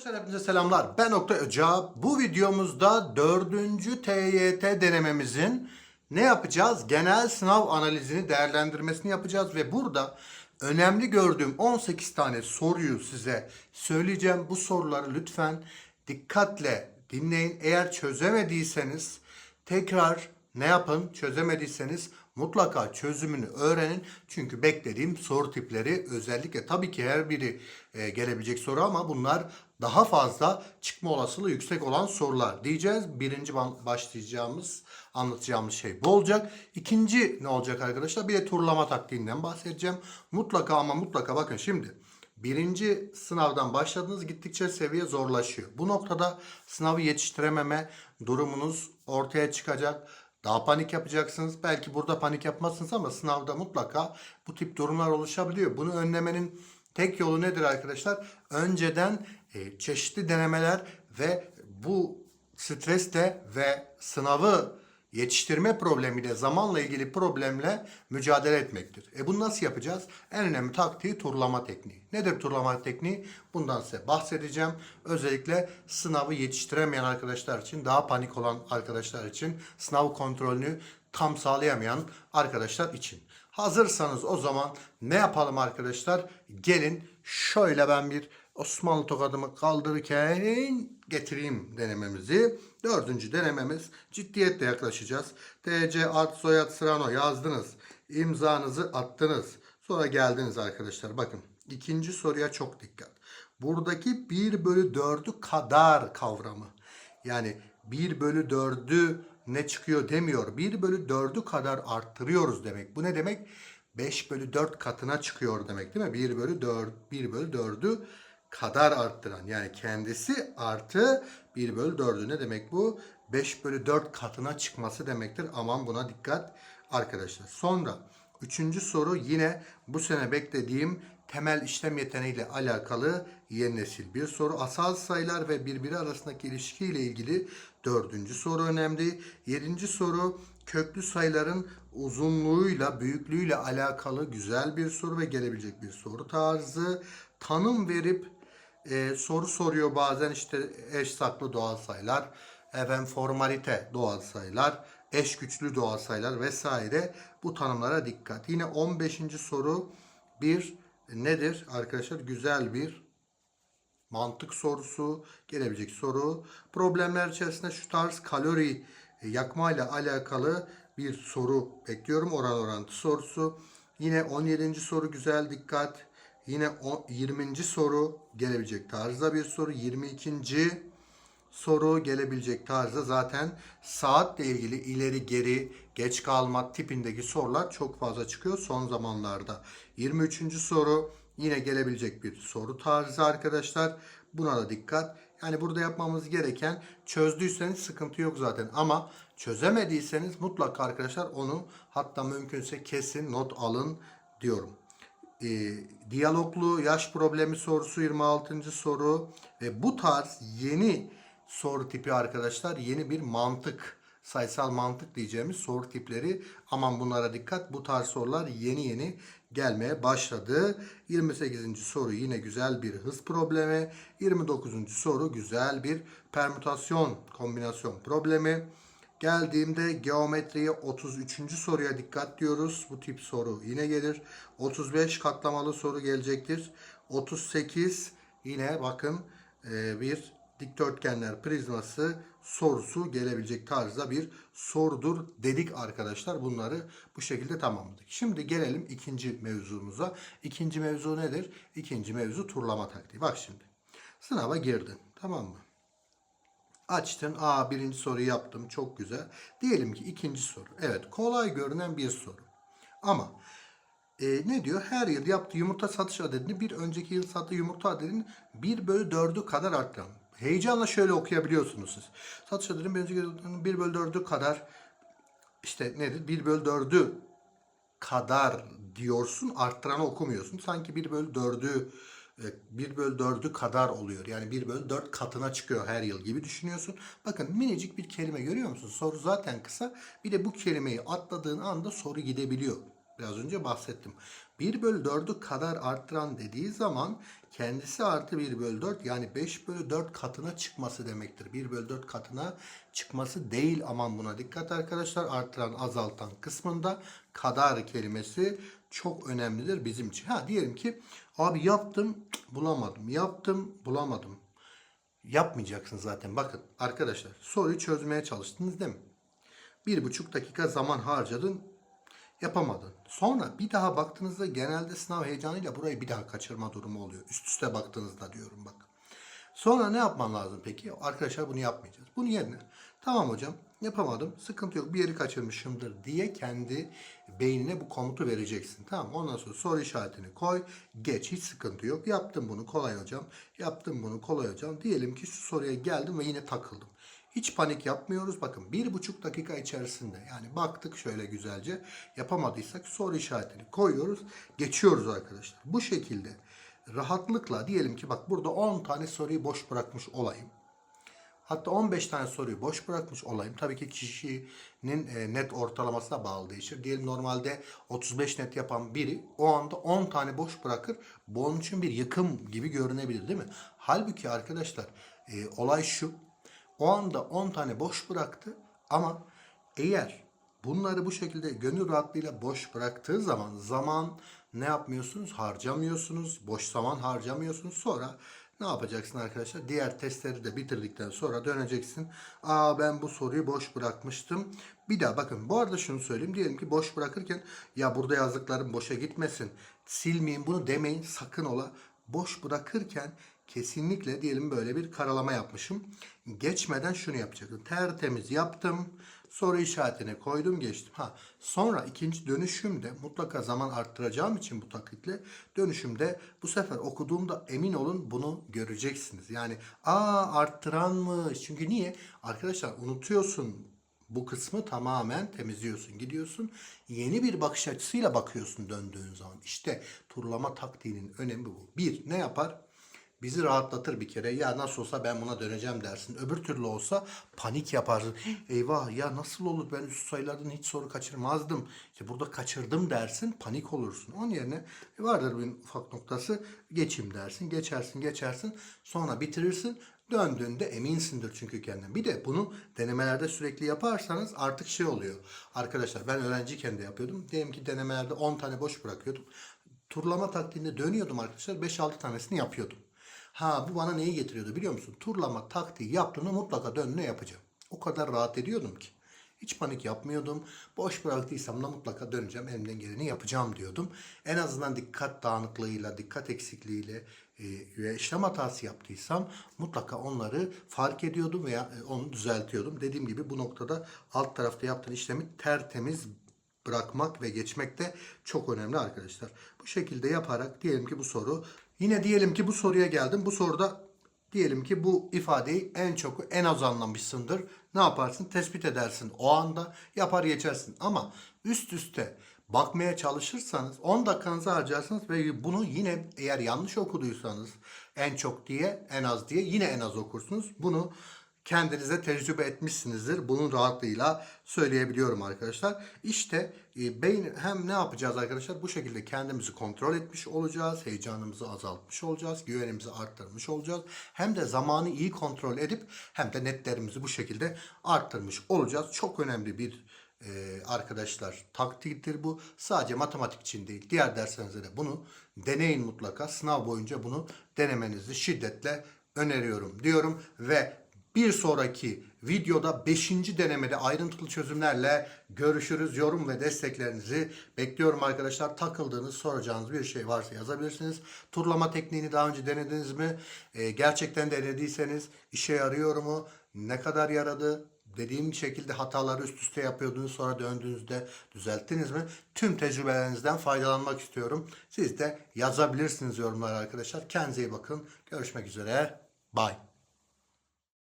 Arkadaşlar hepinize selamlar. Ben Oktay Öca. Bu videomuzda 4. TYT denememizin ne yapacağız? Genel sınav analizini, değerlendirmesini yapacağız ve burada önemli gördüğüm 18 tane soruyu size söyleyeceğim. Bu soruları lütfen dikkatle dinleyin. Eğer çözemediyseniz tekrar ne yapın? Çözemediyseniz mutlaka çözümünü öğrenin. Çünkü beklediğim soru tipleri özellikle tabii ki her biri e, gelebilecek soru ama bunlar daha fazla çıkma olasılığı yüksek olan sorular diyeceğiz. Birinci başlayacağımız, anlatacağımız şey bu olacak. İkinci ne olacak arkadaşlar? Bir de turlama taktiğinden bahsedeceğim. Mutlaka ama mutlaka bakın şimdi. Birinci sınavdan başladınız gittikçe seviye zorlaşıyor. Bu noktada sınavı yetiştirememe durumunuz ortaya çıkacak. Daha panik yapacaksınız. Belki burada panik yapmazsınız ama sınavda mutlaka bu tip durumlar oluşabiliyor. Bunu önlemenin tek yolu nedir arkadaşlar? Önceden e, çeşitli denemeler ve bu stresle ve sınavı yetiştirme problemiyle zamanla ilgili problemle mücadele etmektir. E bunu nasıl yapacağız? En önemli taktiği turlama tekniği. Nedir turlama tekniği? Bundan size bahsedeceğim. Özellikle sınavı yetiştiremeyen arkadaşlar için, daha panik olan arkadaşlar için, sınav kontrolünü tam sağlayamayan arkadaşlar için. Hazırsanız o zaman ne yapalım arkadaşlar? Gelin şöyle ben bir Osmanlı tokadımı kaldırırken getireyim denememizi. Dördüncü denememiz ciddiyetle yaklaşacağız. TC ad soyad sırano yazdınız. İmzanızı attınız. Sonra geldiniz arkadaşlar. Bakın ikinci soruya çok dikkat. Buradaki 1 bölü 4'ü kadar kavramı. Yani 1 bölü 4'ü ne çıkıyor demiyor. 1 bölü 4'ü kadar arttırıyoruz demek. Bu ne demek? 5 bölü 4 katına çıkıyor demek değil mi? 1 bölü 4, 1 bölü 4'ü kadar arttıran. Yani kendisi artı 1 bölü 4'ü ne demek bu? 5 bölü 4 katına çıkması demektir. Aman buna dikkat arkadaşlar. Sonra üçüncü soru yine bu sene beklediğim temel işlem yeteneğiyle alakalı yeni nesil bir soru. Asal sayılar ve birbiri arasındaki ilişkiyle ilgili dördüncü soru önemli. Yedinci soru köklü sayıların uzunluğuyla, büyüklüğüyle alakalı güzel bir soru ve gelebilecek bir soru tarzı. Tanım verip e, soru soruyor bazen işte eş saklı doğal sayılar, efendim formalite doğal sayılar, eş güçlü doğal sayılar vesaire bu tanımlara dikkat. Yine 15. soru bir nedir arkadaşlar? Güzel bir mantık sorusu, gelebilecek soru. Problemler içerisinde şu tarz kalori e, yakma ile alakalı bir soru bekliyorum. Oran orantı sorusu. Yine 17. soru güzel dikkat. Yine o 20. soru gelebilecek tarzda bir soru. 22. soru gelebilecek tarzda zaten saatle ilgili ileri geri geç kalma tipindeki sorular çok fazla çıkıyor son zamanlarda. 23. soru yine gelebilecek bir soru tarzı arkadaşlar. Buna da dikkat. Yani burada yapmamız gereken çözdüyseniz sıkıntı yok zaten ama çözemediyseniz mutlaka arkadaşlar onu hatta mümkünse kesin not alın diyorum. E, diyaloglu yaş problemi sorusu 26. soru ve bu tarz yeni soru tipi arkadaşlar yeni bir mantık sayısal mantık diyeceğimiz soru tipleri aman bunlara dikkat bu tarz sorular yeni yeni gelmeye başladı. 28. soru yine güzel bir hız problemi. 29. soru güzel bir permütasyon kombinasyon problemi. Geldiğimde geometriye 33. soruya dikkat diyoruz. Bu tip soru yine gelir. 35 katlamalı soru gelecektir. 38 yine bakın e, bir dikdörtgenler prizması sorusu gelebilecek tarzda bir sorudur dedik arkadaşlar. Bunları bu şekilde tamamladık. Şimdi gelelim ikinci mevzumuza. İkinci mevzu nedir? İkinci mevzu turlama taktiği. Bak şimdi. Sınava girdin. Tamam mı? Açtın. Aa birinci soruyu yaptım. Çok güzel. Diyelim ki ikinci soru. Evet kolay görünen bir soru. Ama e, ne diyor? Her yıl yaptığı yumurta satış adedini bir önceki yıl sattığı yumurta adedinin 1 bölü 4'ü kadar arttıran. Heyecanla şöyle okuyabiliyorsunuz siz. Satış adedinin bir önceki yılın 1 bölü 4'ü kadar işte nedir? 1 bölü 4'ü kadar diyorsun arttıranı okumuyorsun. Sanki 1 bölü 4'ü 1 bölü 4'ü kadar oluyor. Yani 1 bölü 4 katına çıkıyor her yıl gibi düşünüyorsun. Bakın minicik bir kelime görüyor musun? Soru zaten kısa. Bir de bu kelimeyi atladığın anda soru gidebiliyor. Biraz önce bahsettim. 1 bölü 4'ü kadar arttıran dediği zaman kendisi artı 1 bölü 4 yani 5 bölü 4 katına çıkması demektir. 1 bölü 4 katına çıkması değil aman buna dikkat arkadaşlar. Arttıran azaltan kısmında kadar kelimesi çok önemlidir bizim için. Ha diyelim ki abi yaptım bulamadım yaptım bulamadım. Yapmayacaksın zaten. Bakın arkadaşlar soruyu çözmeye çalıştınız değil mi? Bir buçuk dakika zaman harcadın yapamadın. Sonra bir daha baktığınızda genelde sınav heyecanıyla burayı bir daha kaçırma durumu oluyor. Üst üste baktığınızda diyorum bak. Sonra ne yapman lazım peki? Arkadaşlar bunu yapmayacağız. Bunun yerine tamam hocam yapamadım sıkıntı yok bir yeri kaçırmışımdır diye kendi beynine bu komutu vereceksin. Tamam ondan sonra soru işaretini koy geç hiç sıkıntı yok. Yaptım bunu kolay hocam. Yaptım bunu kolay hocam. Diyelim ki şu soruya geldim ve yine takıldım. Hiç panik yapmıyoruz. Bakın bir buçuk dakika içerisinde yani baktık şöyle güzelce yapamadıysak soru işaretini koyuyoruz. Geçiyoruz arkadaşlar. Bu şekilde rahatlıkla diyelim ki bak burada 10 tane soruyu boş bırakmış olayım. Hatta 15 tane soruyu boş bırakmış olayım. Tabii ki kişinin e, net ortalamasına bağlı değişir. Diyelim normalde 35 net yapan biri o anda 10 tane boş bırakır. Bu onun için bir yıkım gibi görünebilir değil mi? Halbuki arkadaşlar e, olay şu. O anda 10 tane boş bıraktı ama eğer bunları bu şekilde gönül rahatlığıyla boş bıraktığı zaman zaman ne yapmıyorsunuz? Harcamıyorsunuz. Boş zaman harcamıyorsunuz. Sonra ne yapacaksın arkadaşlar? Diğer testleri de bitirdikten sonra döneceksin. Aa ben bu soruyu boş bırakmıştım. Bir daha bakın bu arada şunu söyleyeyim. Diyelim ki boş bırakırken ya burada yazdıklarım boşa gitmesin. Silmeyin bunu demeyin sakın ola. Boş bırakırken kesinlikle diyelim böyle bir karalama yapmışım. Geçmeden şunu yapacaktım. Tertemiz yaptım. Soru işaretine koydum geçtim. Ha sonra ikinci dönüşümde mutlaka zaman arttıracağım için bu taklitle dönüşümde bu sefer okuduğumda emin olun bunu göreceksiniz. Yani aa arttıranmış. Çünkü niye? Arkadaşlar unutuyorsun bu kısmı tamamen temizliyorsun. Gidiyorsun yeni bir bakış açısıyla bakıyorsun döndüğün zaman. İşte turlama taktiğinin önemi bu. Bir ne yapar? Bizi rahatlatır bir kere. Ya nasıl olsa ben buna döneceğim dersin. Öbür türlü olsa panik yaparsın. Eyvah ya nasıl olur ben üst sayılardan hiç soru kaçırmazdım. İşte burada kaçırdım dersin panik olursun. Onun yerine vardır bir ufak noktası geçeyim dersin. Geçersin geçersin sonra bitirirsin. Döndüğünde eminsindir çünkü kendin. Bir de bunu denemelerde sürekli yaparsanız artık şey oluyor. Arkadaşlar ben öğrenciyken de yapıyordum. Diyelim ki denemelerde 10 tane boş bırakıyordum. Turlama taktiğinde dönüyordum arkadaşlar. 5-6 tanesini yapıyordum. Ha bu bana neyi getiriyordu biliyor musun? Turlama taktiği yaptığını mutlaka dönüne yapacağım. O kadar rahat ediyordum ki. Hiç panik yapmıyordum. Boş bıraktıysam da mutlaka döneceğim. Elimden geleni yapacağım diyordum. En azından dikkat dağınıklığıyla, dikkat eksikliğiyle ve işlem hatası yaptıysam mutlaka onları fark ediyordum veya e, onu düzeltiyordum. Dediğim gibi bu noktada alt tarafta yaptığın işlemi tertemiz bırakmak ve geçmek de çok önemli arkadaşlar. Bu şekilde yaparak diyelim ki bu soru yine diyelim ki bu soruya geldim. Bu soruda diyelim ki bu ifadeyi en çok en az anlamışsındır. Ne yaparsın? Tespit edersin. O anda yapar geçersin. Ama üst üste bakmaya çalışırsanız 10 dakikanızı harcarsınız ve bunu yine eğer yanlış okuduysanız en çok diye en az diye yine en az okursunuz. Bunu kendinize tecrübe etmişsinizdir. Bunun rahatlığıyla söyleyebiliyorum arkadaşlar. İşte e, beyin hem ne yapacağız arkadaşlar? Bu şekilde kendimizi kontrol etmiş olacağız. Heyecanımızı azaltmış olacağız. Güvenimizi arttırmış olacağız. Hem de zamanı iyi kontrol edip hem de netlerimizi bu şekilde arttırmış olacağız. Çok önemli bir e, arkadaşlar taktiktir bu. Sadece matematik için değil. Diğer derslerinizde de bunu deneyin mutlaka. Sınav boyunca bunu denemenizi şiddetle öneriyorum diyorum ve bir sonraki videoda 5. denemede ayrıntılı çözümlerle görüşürüz. Yorum ve desteklerinizi bekliyorum arkadaşlar. Takıldığınız, soracağınız bir şey varsa yazabilirsiniz. Turlama tekniğini daha önce denediniz mi? Ee, gerçekten denediyseniz işe yarıyor mu? Ne kadar yaradı? Dediğim şekilde hataları üst üste yapıyordunuz sonra döndüğünüzde düzelttiniz mi? Tüm tecrübelerinizden faydalanmak istiyorum. Siz de yazabilirsiniz yorumlara arkadaşlar. Kendinize iyi bakın. Görüşmek üzere. Bye.